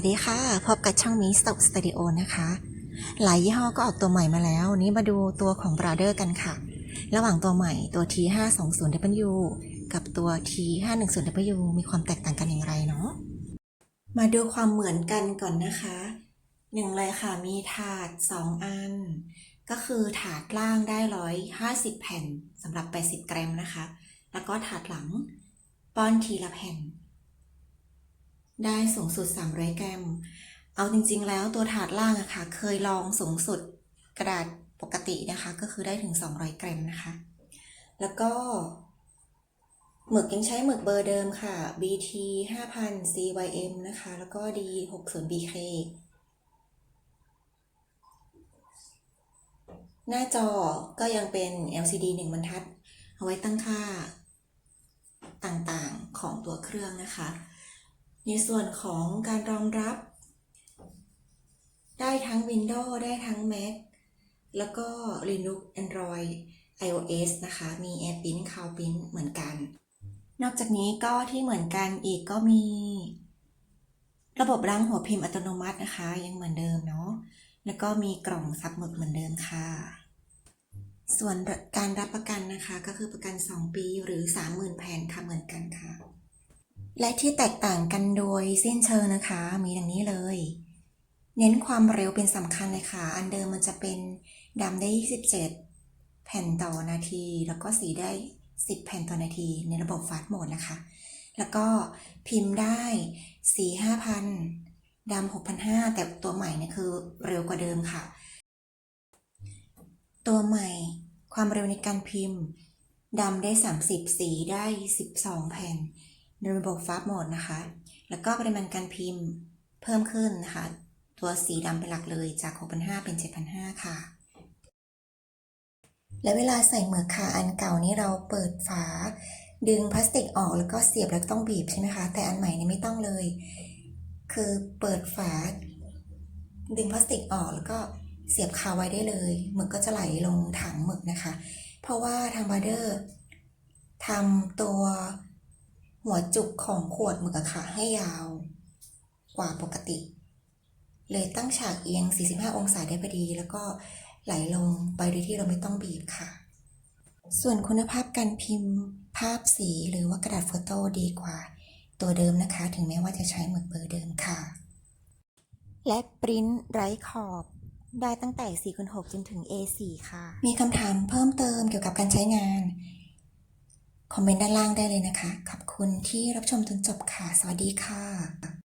วัสดีค่ะ พบกับช่องมิสตสตูดิโอนะคะ หลายยี่ห้อก็ออกตัวใหม่มาแล้วนนี้มาดูตัวของ Brother กันค่ะ ระหว่างตัวใหม่ตัว T520W กับตัว T510W มีความแตกต่างกันอย่างไรเนาะ มาดูความเหมือนกันก่อนนะคะหนึ่งเลยค่ะ มีถาด 2 อัน ก็คือถาดล่างได้ 150 แผ่นสำหรับ 80 กรัมนะคะ แล้วก็ถาดหลังป้อนทีละแผ่น ได้สูงสุด 300 กรัม เอาจริงๆ แล้วตัวถาดล่างอะค่ะ เคยลองสูงสุดกระดาษปกตินะคะ ก็คือได้ถึง 200 กรัมนะคะ แล้วก็หมึกยังใช้หมึกเบอร์เดิมค่ะ BT 5000 CYM นะคะ แล้วก็ D 60 BK หน้าจอก็ยังเป็น LCD 1บรรทัด เอาไว้ตั้งค่าต่างๆของตัวเครื่องนะคะ ในส่วนของการรองรับ ได้ทั้ง Windows ได้ทั้ง Mac แล้วก็ Linux Android iOS นะคะ มี AirPrint CloudPrint เหมือนกัน นอกจากนี้ก็ที่เหมือนกันอีกก็มี ระบบล้างหัวพิมพ์อัตโนมัตินะคะ ยังเหมือนเดิมเนาะ แล้วก็มีกล่องซับหมึกเหมือนเดิมค่ะ ส่วนการรับประกันนะคะก็คือประกัน 2 ปีหรือ 30,000แผ่นค่ะเหมือนกันค่ะ และที่แตกต่างกันโดยสิ้นเชิงนะคะ มีดังนี้เลย เน้นความเร็วเป็นสำคัญเลยค่ะ อันเดิมมันจะเป็นดำได้ 27 แผ่นต่อนาที แล้วก็สีได้ 10 แผ่นต่อนาทีในระบบฟาสต์โหมดนะคะ แล้วก็พิมพ์ได้สี5,000ดำ6,500 แต่ตัวใหม่เนี่ยคือเร็วกว่าเดิมค่ะ ตัวใหม่ความเร็วในการพิมพ์ดำได้ 30 สีได้ 12 แผ่น ในระบบฟาสต์โหมดนะคะ แล้วก็ปริมาณการพิมพ์เพิ่มขึ้นนะคะ ตัวสีดำเป็นหลักเลยจาก 6,500 เป็น 7,500 ค่ะ และเวลาใส่หมึกค่ะ อันเก่านี้เราเปิดฝา ดึงพลาสติกออกแล้วก็เสียบแล้วต้องบีบใช่ไหมคะ แต่อันใหม่เนี่ยไม่ต้องเลย คือเปิดฝา ดึงพลาสติกออกแล้วก็เสียบคาไว้ได้เลยหมึกก็จะไหลลงถังหมึกนะคะ เพราะว่าทางบาร์เดอร์ทำตัว หัวจุกของขวดหมึกอะค่ะให้ยาว กว่าปกติ เลยตั้งฉากเอียง 45 องศาได้พอดี แล้วก็ไหลลงไปโดยที่เราไม่ต้องบีบค่ะ ส่วนคุณภาพการพิมพ์ภาพสีหรือว่ากระดาษโฟโต้ดีกว่า ตัวเดิมนะคะ ถึงแม้ว่าจะใช้หมึกเบอร์เดิมค่ะ และปริ้นไร้ขอบได้ตั้งแต่ 4 6 จนถึง A4 ค่ะ มีคำถามเพิ่มเติมเกี่ยวกับการใช้งาน คอมเมนต์ด้านล่างได้เลยนะคะ ขอบคุณที่รับชมจนจบค่ะ สวัสดีค่ะ